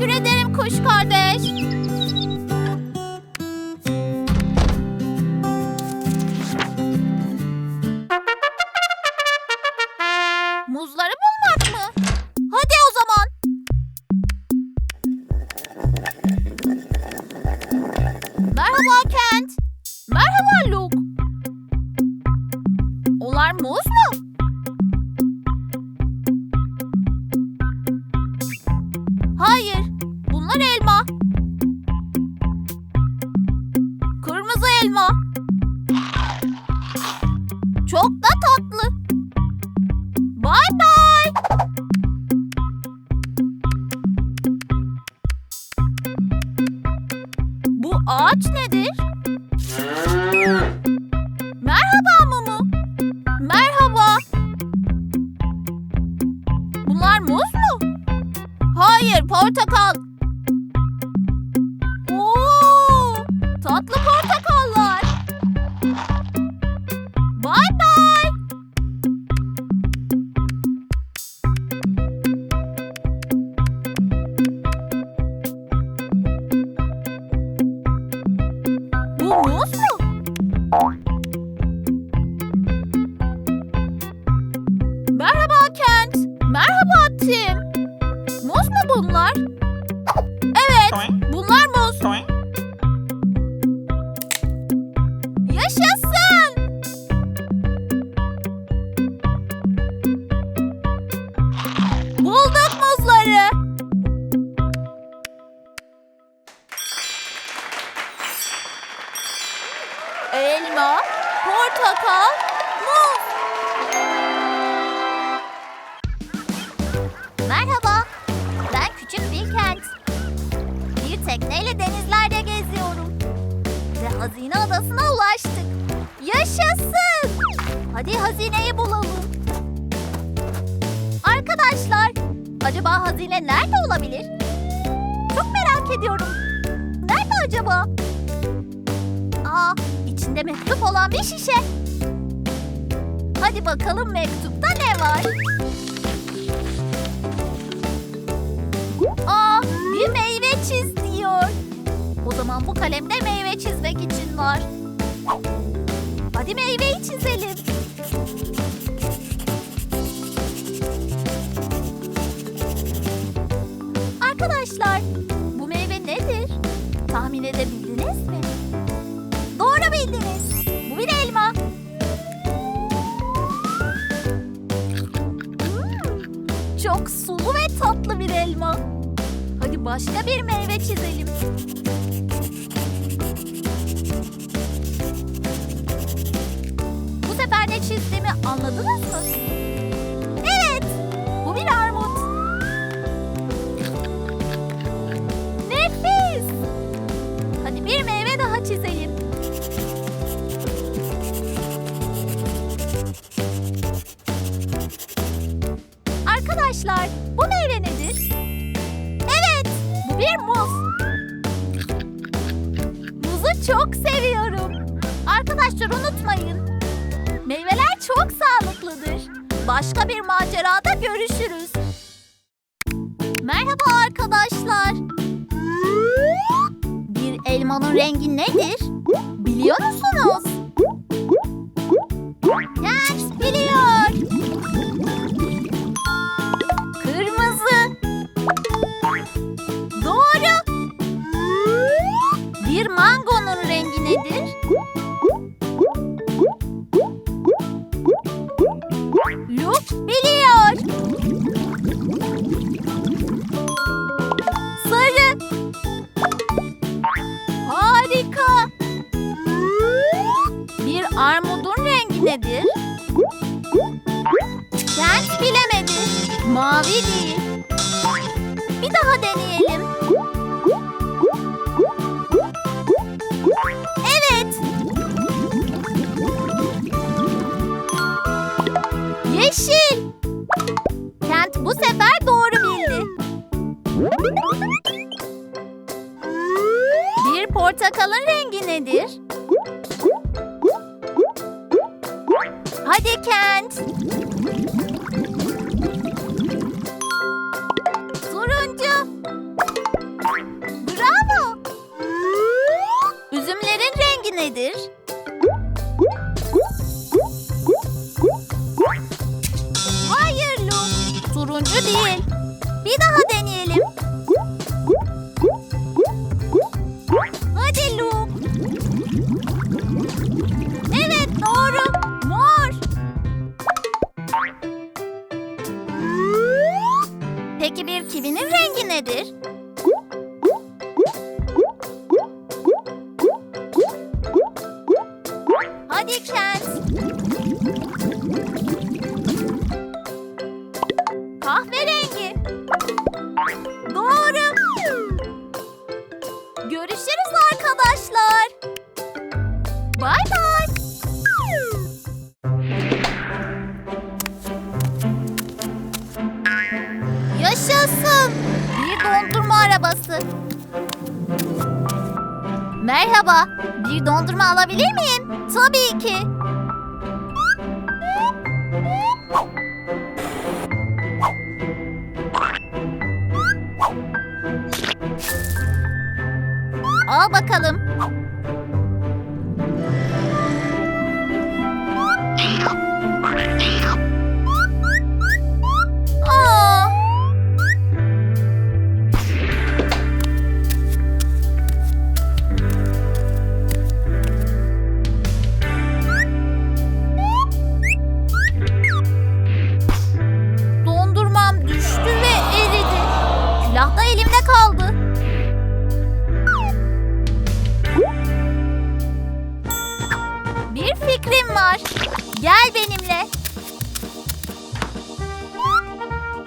Teşekkür ederim kuş kardeş. Muz mu? Hayır, portakal. Merhaba, ben küçük bir kent. Bir tekneyle denizlerde geziyorum. Ve hazine adasına ulaştık. Yaşasın! Hadi hazineyi bulalım. Arkadaşlar, acaba hazine nerede olabilir? Çok merak ediyorum. Nerede acaba? Aa, içinde mektup olan bir şişe. Hadi bakalım mektupta ne var? Diyor. O zaman bu kalemde meyve çizmek için var. Hadi meyveyi çizelim. Arkadaşlar, bu meyve nedir? Tahmin edebildiniz mi? Doğru bildiniz. Bu bir elma. Hmm, çok sulu ve tatlı bir elma. Hadi başka bir meyve çizelim. Bu sefer ne çizdiğimi anladınız mı? Çok seviyorum. Arkadaşlar unutmayın. Meyveler çok sağlıklıdır. Başka bir macerada görüşürüz. Merhaba arkadaşlar. Bir elmanın rengi nedir? Biliyor musunuz? Nedir? Kent bilemedi. Mavi değil. Bir daha deneyelim. Evet. Yeşil. Kent bu sefer doğru bildi. Bir portakalın Hadi Kent. Turuncu. Bravo. Üzümlerin rengi nedir? Hayır Lu. Turuncu değil. Bir daha deneyelim. Nedir? Dondurma arabası. Merhaba. Bir dondurma alabilir miyim? Tabii ki. Al bakalım. Bir fikrim var. Gel benimle.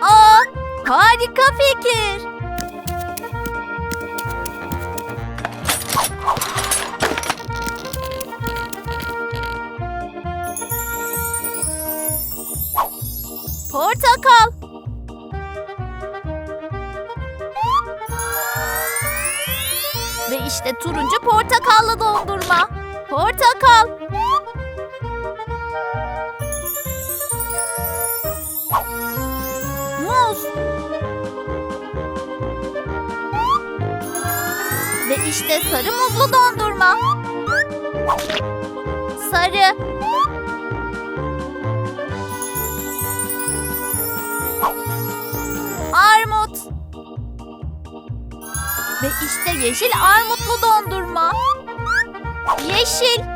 Aa, harika fikir. Portakal. Ve işte turuncu portakallı dondurma. Portakal. Ve işte sarı muzlu dondurma. Sarı. Armut. Ve işte yeşil armutlu dondurma. Yeşil.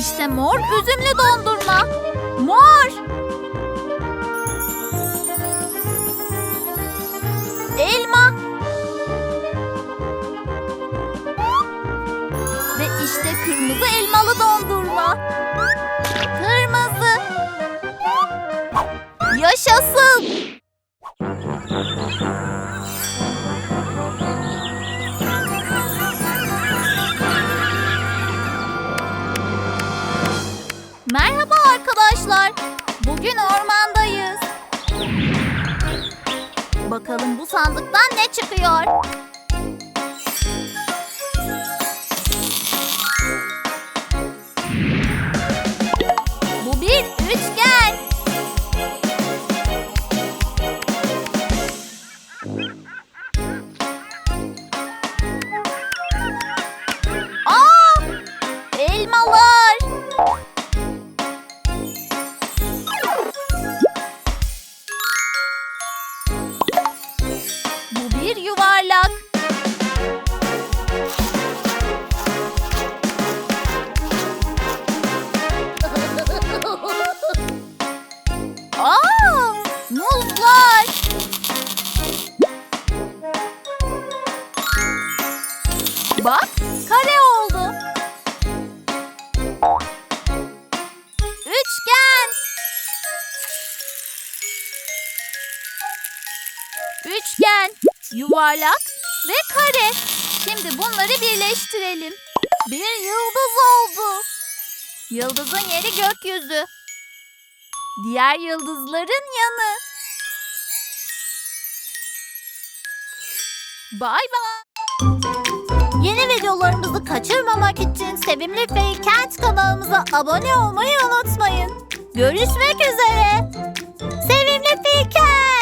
İşte mor üzümlü dondurma. Mor. Elma. Ve işte kırmızı elmalı dondurma. Kırmızı. Yaşasın. Merhaba arkadaşlar. Bugün ormandayız. Bakalım bu sandıktan ne çıkıyor? Yuvarlak. Yuvarlak ve kare. Şimdi bunları birleştirelim. Bir yıldız oldu. Yıldızın yeri gökyüzü. Diğer yıldızların yanı. Bay bay. Yeni videolarımızı kaçırmamak için Sevimli Feykent kanalımıza abone olmayı unutmayın. Görüşmek üzere. Sevimli Feykent.